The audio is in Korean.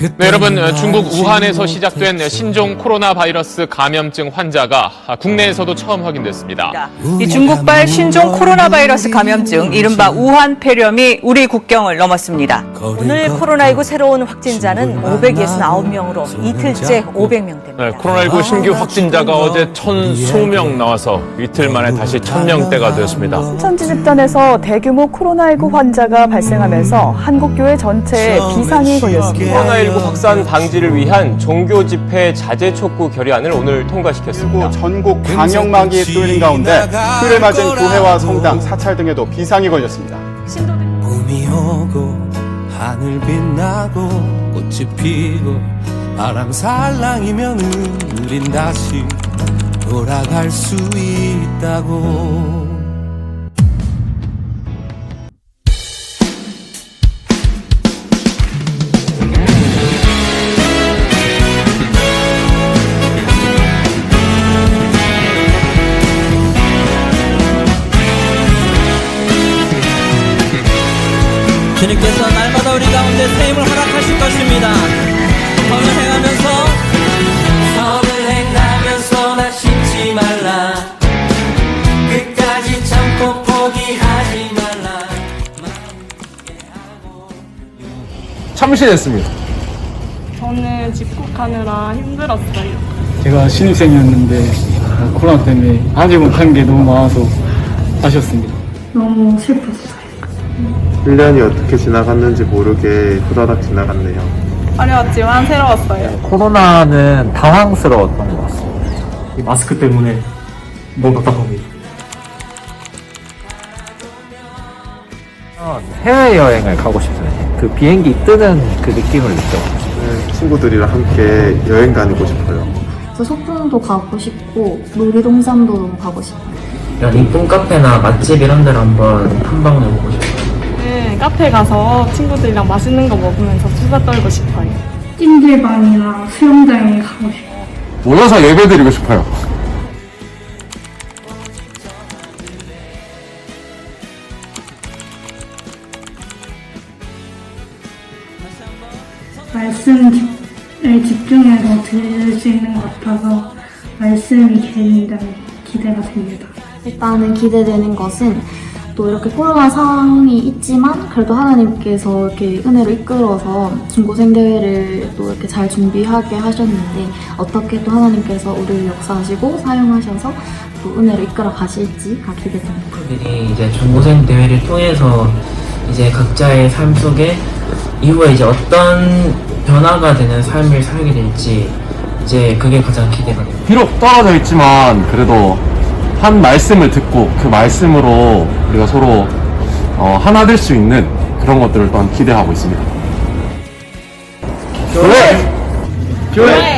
네, 여러분 중국 우한에서 시작된 신종 코로나 바이러스 감염증 환자가 국내에서도 처음 확인됐습니다. 이 중국발 신종 코로나 바이러스 감염증 이른바 우한 폐렴이 우리 국경을 넘었습니다. 오늘 코로나19 새로운 확진자는 569명으로 이틀째 500명 됩니다. 네, 코로나19 신규 확진자가 어제 1,020명 나와서 이틀 만에 다시 1,000명대가 되었습니다. 천지 집단에서 대규모 코로나19 환자가 발생하면서 한국 교회 전체에 비상이 걸렸습니다. 코로나19 확산 방지를 위한 종교 집회 자제 촉구 결의안을 오늘 통과시켰습니다. 전국 방역막이 뚫린 가운데 휴를 맞은 교회와 성당, 사찰 등에도 비상이 걸렸습니다. 오고 하늘 빛나고 꽃이 피고 바람 살랑이면은 우린 다시 돌아갈 수 있다고. 주님께서 날마다 우리 가운데 새 힘을 허락하실 것입니다. 선을 행하면서 선을 행하면서 나 심지 말라 끝까지 참고 포기하지 말라 참신했습니다. 저는 집콕하느라 힘들었어요. 제가 신입생이었는데 어, 코로나 때문에 하지 못한 게 너무 많아서 아쉬웠습니다. 너무 슬펐어요. 1년이 어떻게 지나갔는지 모르게 후다닥 지나갔네요. 어려웠지만 새로웠어요. 코로나는 당황스러웠던 것 같습니다. 이 마스크 때문에 너무 답답합니다. 해외여행을 가고 싶어요. 그 비행기 뜨는 그 느낌을 느껴가지고. 네, 친구들이랑 함께 여행 다니고 싶어요. 저 소풍도 가고 싶고 놀이동산도 너무 가고 싶어요. 이쁜 카페나 맛집 이런 데를 한번 탐방을 해보고 싶어요. 네, 카페 가서 친구들이랑 맛있는 거 먹으면서 수다 떨고 싶어요. 찜질방이나 수영장에 가고 싶어요. 모여서 예배 드리고 싶어요. 말씀에 집중해서 들을 수 있는 것 같아서 말씀이 굉장히 기대가 됩니다. 일단은 기대되는 것은 또 이렇게 코로나 상황이 있지만 그래도 하나님께서 이렇게 은혜로 이끌어서 중고생 대회를 또 이렇게 잘 준비하게 하셨는데 어떻게 또 하나님께서 우리를 역사하시고 사용하셔서 또 은혜로 이끌어 가실지가 기대됩니다. 그들이 이제 중고생 대회를 통해서 이제 각자의 삶 속에 이후에 이제 어떤 변화가 되는 삶을 살게 될지 이제 그게 가장 기대가 됩니다. 비록 떨어져 있지만 그래도 한 말씀을 듣고 그 말씀으로 우리가 서로 어, 하나 될 수 있는 그런 것들을 또한 기대하고 있습니다. 교회! 교회! 교회!